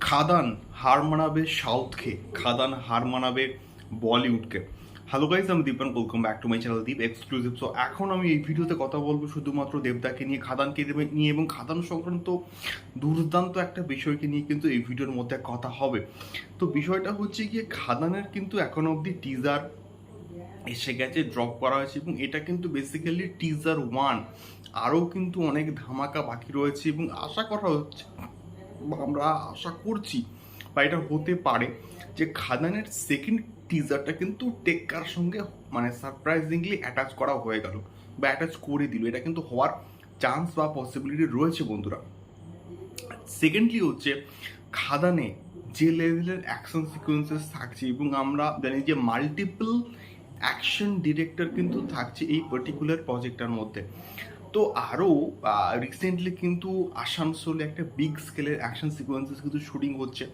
খাদান হার মানাবে সাউথকে, খাদান হার মানাবে বলিউডকে। Hello guys আমি Dipan welcome back to my channel Deep exclusive so এখন আমি এই ভিডিওতে কথা বলব শুধুমাত্র দেবদাকে নিয়ে, খাদানকে নিয়ে এবং খাদান সংক্রান্ত দুর্দান্ত একটা বিষয়কে নিয়ে কিন্তু এই ভিডিওর মধ্যে কথা হবে। তো বিষয়টা হচ্ছে গিয়ে খাদানের কিন্তু এখন অবধি টিজার এসে গেছে ড্রপ করা হয়েছে এবং এটা কিন্তু বেসিক্যালি টিজার ওয়ান আরও কিন্তু অনেক ধামাকা বাকি রয়েছে এবং আশা করা হচ্ছে আমরা আশা করছি বা এটা হতে পারে যে খাদানের সেকেন্ড টিজারটা কিন্তু টেক্কার সঙ্গে মানে সারপ্রাইজিংলি অ্যাটাচ করা হয়ে গেল বা অ্যাটাচ করে দিল। এটা কিন্তু হওয়ার চান্স বা পসিবিলিটি রয়েছে বন্ধুরা। সেকেন্ডলি হচ্ছে খাদানে যে লেভেলের অ্যাকশন সিকোয়েন্সেস থাকছে এবং আমরা জানি যে মাল্টিপল অ্যাকশন ডিরেক্টর কিন্তু থাকছে এই পার্টিকুলার প্রজেক্টটার মধ্যে। তো আরও রিসেন্টলি কিন্তু আসানসোলে একটা বিগ স্কেলের অ্যাকশন সিকোয়েন্সেস কিন্তু শুটিং হচ্ছে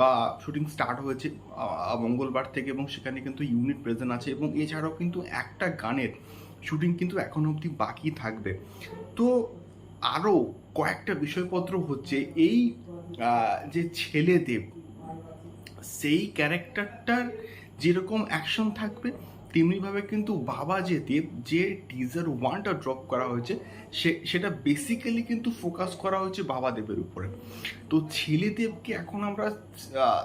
বা শুটিং স্টার্ট হয়েছে মঙ্গলবার থেকে এবং সেখানে কিন্তু ইউনিট প্রেজেন্ট আছে এবং এছাড়াও কিন্তু একটা গানের শুটিং কিন্তু এখন অবধি বাকি থাকবে। তো আরও কয়েকটা বিষয়পত্র হচ্ছে, এই যে ছেলেদেব সেই ক্যারেক্টারটার যেরকম অ্যাকশন থাকবে তেমনিভাবে কিন্তু বাবা যে দেব, যে টিজার ওয়ানটা ড্রপ করা হয়েছে, সে, সেটা বেসিক্যালি কিন্তু ফোকাস করা হয়েছে বাবা দেবের উপরে। তো ছেলেদেবকে এখন আমরা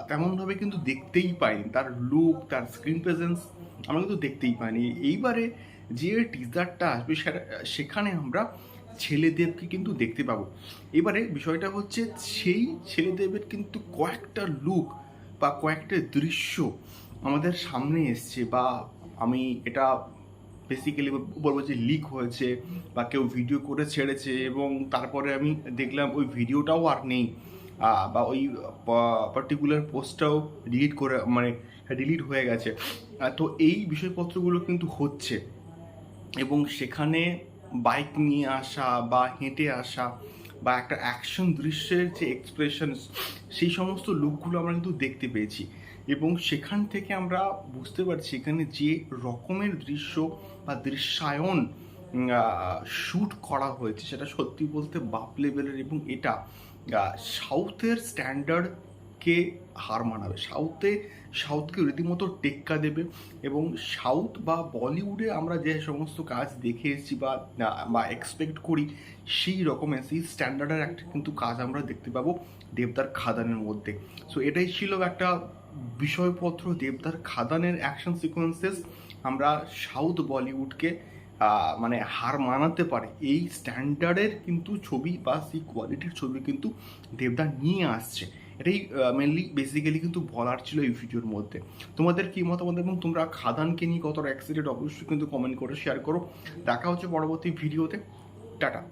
তেমনভাবে কিন্তু দেখতেই পাইনি। তার লুক তার স্ক্রিন প্রেজেন্স আমরা কিন্তু দেখতেই পাইনি। এইবারে যে টিজারটা আসবে, সেটা- সেখানে আমরা ছেলেদেবকে কিন্তু দেখতে পাবো। এবারে বিষয়টা হচ্ছে, সেই ছেলেদেবের কিন্তু কয়েকটা লুক বা কয়েকটা দৃশ্য আমাদের সামনে এসছে বা আমি এটা বেসিক্যালি বলব যে লিক হয়েছে বা কেউ ভিডিও করে ছেড়েছে এবং তারপরে আমি দেখলাম ওই ভিডিওটাও আর নেই। বা ওই পার্টিকুলার পোস্টটাও ডিলিট করে মানে ডিলিট হয়ে গেছে। তো এই বিষয়পত্রগুলো কিন্তু হচ্ছে। এবং সেখানে বাইক নিয়ে আসা বা হেঁটে আসা বা একটা অ্যাকশন দৃশ্যের যে এক্সপ্রেশন সেই সমস্ত লুকগুলো আমরা কিন্তু দেখতে পেয়েছি। এবং সেখান থেকে আমরা বুঝতে পারছি এখানে যে রকমের দৃশ্য বা দৃশ্যায়ন শ্যুট করা হয়েছে, সেটা সত্যি বলতে বাপ লেভেলের এবং এটা সাউথের স্ট্যান্ডার্ডকে হার মানাবে। সাউথে, সাউথকে রীতিমতো টেক্কা দেবে এবং সাউথ বা বলিউডে আমরা যে সমস্ত কাজ দেখে এসেছি বা বা এক্সপেক্ট করি, সেই রকমের সেই স্ট্যান্ডার্ডের একটা কিন্তু কাজ আমরা দেখতে পাবো দেবদার খাদানের মধ্যে। সো এটাই ছিল একটা বিষয়পত্র, দেবদার খাদানের অ্যাকশন সিকোয়েন্সেস আমরা সাউথ বলিউডকে মানে হার মানাতে পারে। এই স্ট্যান্ডার্ডের কিন্তু ছবি বা সেই কোয়ালিটির ছবি কিন্তু দেবদা নিয়ে আসছে। এটাই মেনলি বেসিক্যালি কিন্তু বলার ছিল এই ভিডিওর মধ্যে। তোমাদের কী মতামত এবং তোমরা খাদানকে নিয়ে কতটা এক্সাইটেড অবশ্যই কিন্তু কমেন্ট করে শেয়ার করো। দেখা হচ্ছে পরবর্তী ভিডিওতে। টাটা।